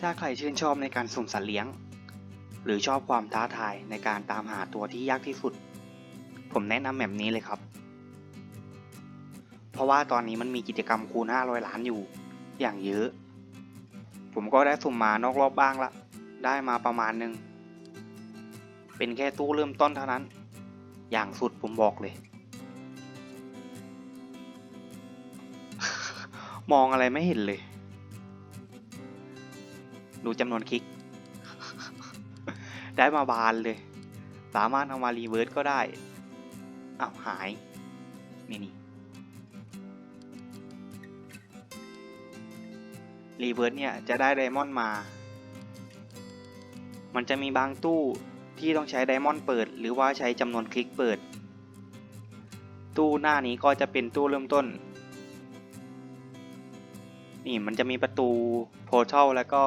ถ้าใครชื่นชอบในการสุ่มสัตว์เลี้ยง หรือชอบความท้าทายในการตามหาตัวที่ยากที่สุด ผมแนะนำแบบนี้เลยครับ เพราะว่าตอนนี้มันมีกิจกรรมคูณ 500 ล้านอยู่ อย่างเยอะ ผมก็ได้สุ่มมานอกรอบบ้างละ ได้มาประมาณหนึ่ง เป็นแค่ตู้เริ่มต้นเท่านั้น อย่างสุดผมบอกเลย มองอะไรไม่เห็นเลย ดูจำนวนคลิก ได้มาบานเลย สามารถเอามารีเวิร์สก็ได้อ้าวหาย นี่นี่รีเวิร์สเนี่ย จะได้ไดมอนด์มา มันจะมีบางตู้ที่ต้องใช้ไดมอนด์เปิด หรือว่าใช้จำนวนคลิกเปิด ตู้หน้านี้ก็จะเป็นตู้เริ่มต้น นี่มันจะมีประตูโพเทลแล้วก็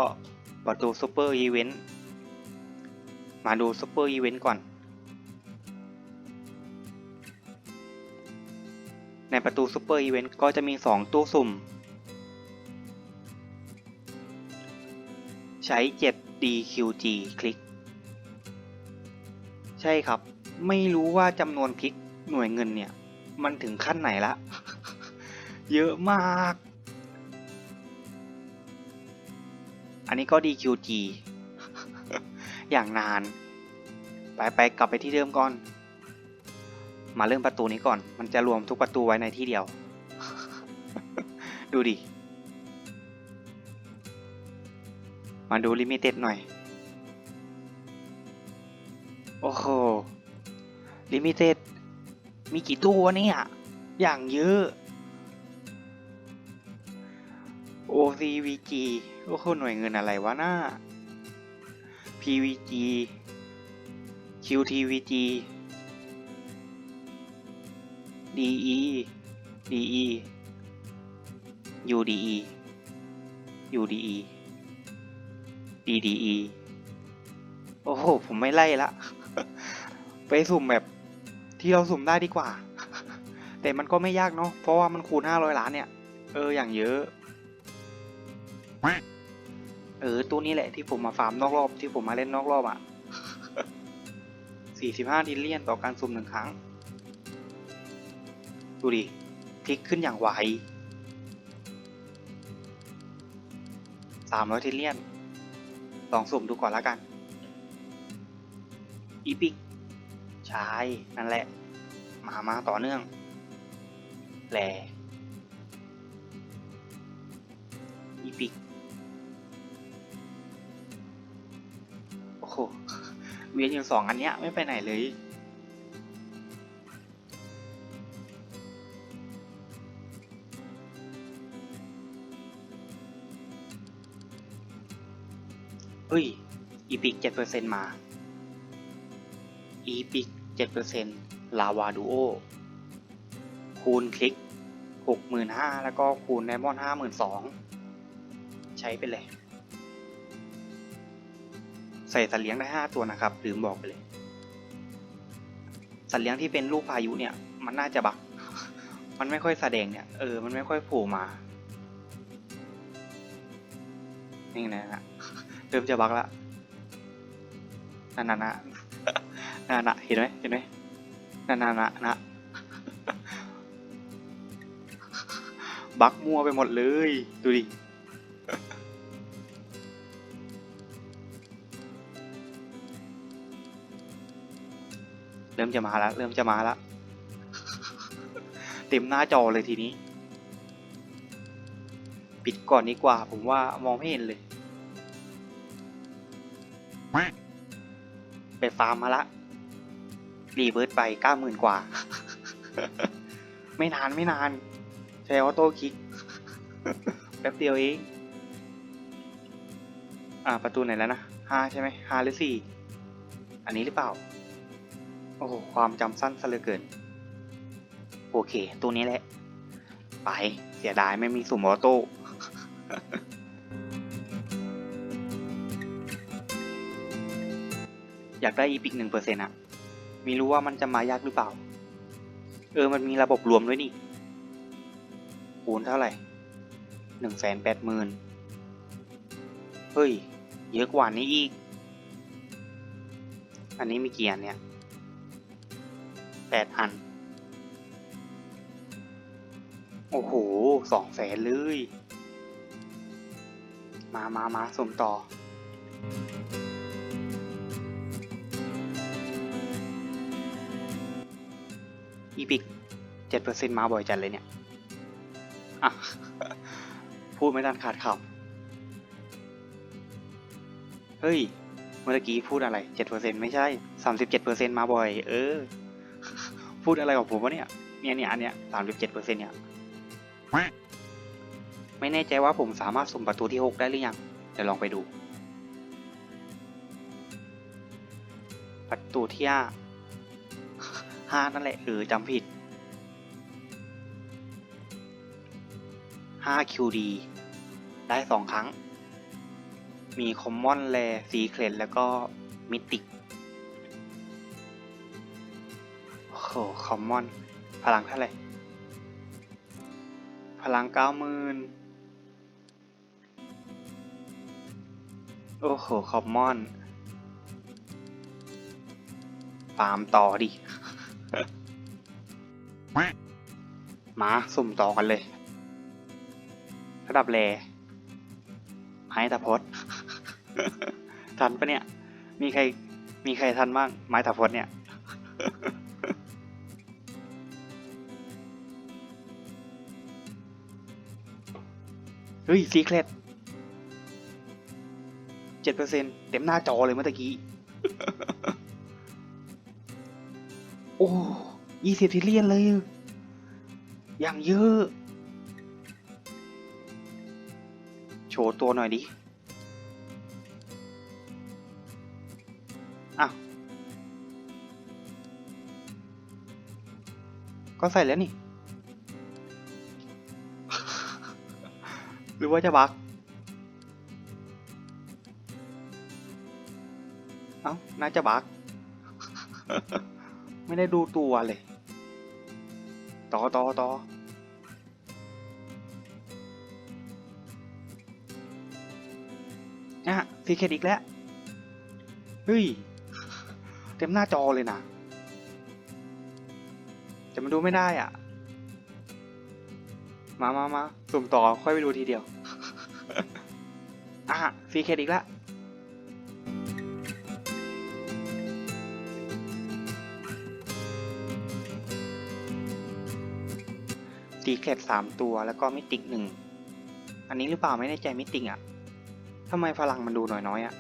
ประตูซูเปอร์อีเวนต์ มาดูซูเปอร์อีเวนต์ก่อน ในประตูซูเปอร์อีเวนต์ก็จะมี 2 ตู้สุ่ม ใช้ 7DQG คลิก ใช่ครับ ไม่รู้ว่าจำนวนคลิกหน่วยเงินเนี่ย มันถึงขั้นไหนละ เยอะมาก อันนี้ก็ DQG อย่างนาน ไปไปกลับไปที่เดิมก่อน มาเริ่มประตูนี้ก่อน มันจะรวมทุกประตูไว้ในที่เดียว ดูดิ มาดูลิมิเต็ดหน่อย โอ้โห ลิมิเต็ด มีกี่ตู้วะเนี่ย อย่างเยอะ OCVG โอ้โหหน่วยเงินอะไรวะหน้า PVG QTVG DE DE UDE UDE DDE โอ้โห ผมไม่ไล่ละ ไปสุ่มแบบที่เราสุ่มได้ดีกว่า แต่มันก็ไม่ยากเนาะ เพราะว่ามันคูณ500 ล้านเนี่ย เออ อย่างเยอะ เออตู้นี้แหละที่ผมมาฟาร์มนอกรอบที่ผมมาเล่นนอกรอบอะ่ะ45ทิลเลียนต่อการสุ่มหนึ่งครั้ง ดูดิพลิกขึ้นอย่างไว300ทิลเลียนลองสุ่มดูก่อนแล้วกัน อีพิกใช่นั่นแหละ มามาต่อเนื่องแหลอีพิก โหเวียนอยู่สองอันเนี้ยไม่ไปไหนเลยเฮ้ย อีพิกเจ็ดเปอร์เซ็นมา อีพิกเจ็ดเปอร์เซ็นลาวาดูโอ คูณคลิกหกหมื่นห้าแล้วก็คูณไดมอนห้าหมื่นสอง ใช้ไปเลย ใส่สัตว์เลี้ยงได้ห้าตัวนะครับลืมบอกไปเลย สัตว์เลี้ยงที่เป็นลูกพายุเนี่ย มันน่าจะบัก มันไม่ค่อยแสดงเนี่ย เออ มันไม่ค่อยโผล่มา นี่นะฮะเริ่มจะบักละนั่นน่ะนะนั่นน่ะเห็นไหมเห็นไหมนั่นน่ะนะนะบักมัวไปหมดเลย ดูดิ ริ่มจะมาแล้วเริ่มจะมาแล้วเต็มหน้าจอเลยทีนี้ ปิดก่อนดีกว่า ผมว่ามองไม่เห็นเลย ไปฟาร์มมาละ รีเวิร์สไปเก้าหมื่นกว่า ไม่นานไม่นานใช้ออโต้คลิก แป๊บเดียวเองอ่า ประตูไหนแล้วนะห้าใช่ไหมห้าหรือสี่อันนี้หรือเปล่า โอ้โหความจำสั้นซะเหลือเกิน โอเค ตัวนี้แหละ ไป เสียดายไม่มีสุ่มออโต้อยากได้อีพิกหนึ่งเปอร์เซ็นต์อะมีรู้ว่ามันจะมายากหรือเปล่า เออ มันมีระบบรวมด้วยนี่คูณเท่าไหร่หนึ่งแสนแปดหมื่นเฮ้ย เยอะกว่านี้อีก อันนี้มีกี่อันเนี่ย แปดอัน โอ้โหสองแสนเลย มามามาสมต่อ อีพิกเจ็ดเปอร์เซ็นมาบ่อยจัดเลยเนี่ย พูดไม่ทันขาดคำเฮ้ย เมื่อกี้พูดอะไรเจ็ดเปอร์เซ็นไม่ใช่สามสิบเจ็ดเปอร์เซ็นมาบ่อย เออ พูดอะไรของผมวะเนี่ย เนี่ยเนี่ยอันเนี้ยสามสิบเจ็ดเปอร์เซ็นเนี่ย ไม่แน่ใจว่าผมสามารถสุ่มประตูที่หกได้หรือยัง เดี๋ยวลองไปดู ประตูที่ห้าห้านั่นแหละเออจำผิด5 QD ได้สองครั้ง มีคอมมอนแ r ซีเค t แล้วก็มิติก โอ้โหคอมมอน พลังเท่าไหร่ พลังเก้าหมื่นโอ้โหคอมมอนฟาร์มต่อดิ มาสุ่มต่อกันเลย ระดับแรไม้ตะพดทันปะเนี่ย มีใคร มีใครทันบ้าง ไม้ตะพดเนี่ย เฮ้ยซีเครตเจ็ดเปอร์เซ็นเต็มหน้าจอเลยเมื่อตะกี้ โอ้ยี่สิบทิลเลียนเลย อย่างเยอะ โชว์ตัวหน่อยดิอ้าวก็ใส่แล้วนี่ หรือว่าจะบักเอ้า น่าจะบักไม่ได้ดูตัวเลย ต่อต่อต่ออะซีเคดอีกแล้ว เฮ้ย เต็มหน้าจอเลยนะ แต่มันดูไม่ได้อะ มามามาสุ่มต่อ ค่อยไปดูทีเดียว อะซีเคดอีกล้วซีเคดสามตัวแล้วก็มิติหนึ่ง อันนี้หรือเปล่าไม่แน่ใจมิติอะทำไมพลังมันดูน้อยๆอะ่ะ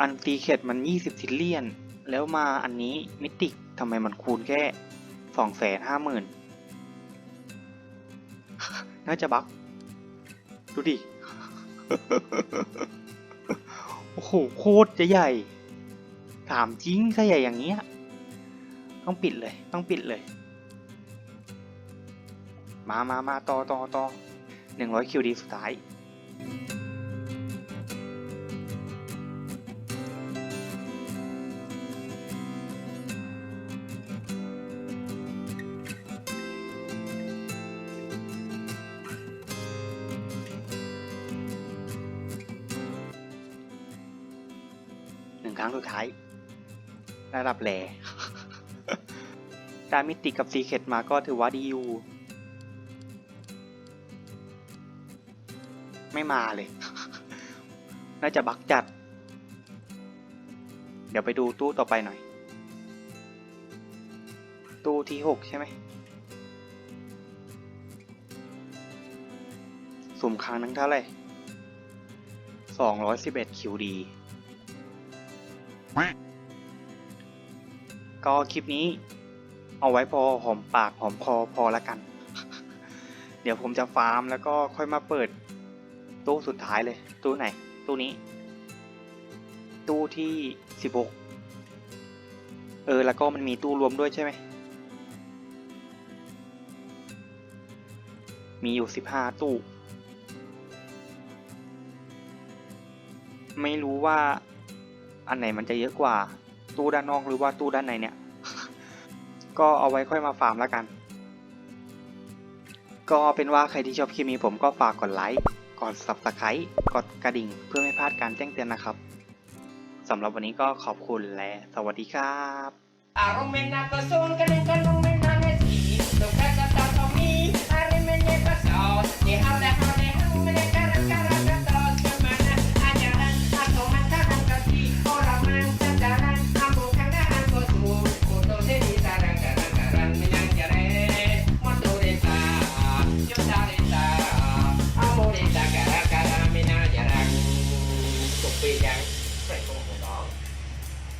อันตีเข็ดมันยี่สิบทิลเลียน แล้วมาอันนี้มิติทำไมมันคูณแค่สองแสนห้าหมื่นน่าจะบั๊ก ดูดิ โอ้โห โคตรจะใหญ่ ถามจริงถ้าใหญ่อย่างเงี้ย ต้องปิดเลย ต้องปิดเลย มามามาต่อต่อต่อหนึ่งร้อยคิวดีสุดท้าย รั้งสุดท้าย ระดับแหลได้มิติกับซีเคดมาก็ถือว่าดีอยู่ ไม่มาเลย น่าจะบักจัด เดี๋ยวไปดูตู้ต่อไปหน่อย ตู้ที่หกใช่ไหมสุ่มครั้งนึงเท่าไหร่สองร้อยสิบเอ็ดคิวดี ก็คลิปนี้ เอาไว้พอหอมปากหอมคอพอละกัน เดี๋ยวผมจะฟาร์มแล้วก็ค่อยมาเปิด ตู้สุดท้ายเลย ตู้ไหน ตู้นี้ ตู้ที่สิบหกเออ แล้วก็มันมีตู้รวมด้วยใช่ไหม มีอยู่สิบห้าตู้ ไม่รู้ว่า อันไหนมันจะเยอะกว่าตู้ด้านนอกหรือว่าตู้ด้านในเนี่ย ก็เอาไว้ค่อยมาฟาร์มแล้วกัน ก็เป็นว่าใครที่ชอบเคมีผมก็ฝากกดไลค์ กด subscribe กดกระดิ่ง เพื่อไม่พลาดการแจ้งเตือนนะครับสำหรับวันนี้ก็ขอบคุณและสวัสดีครับอารมณ์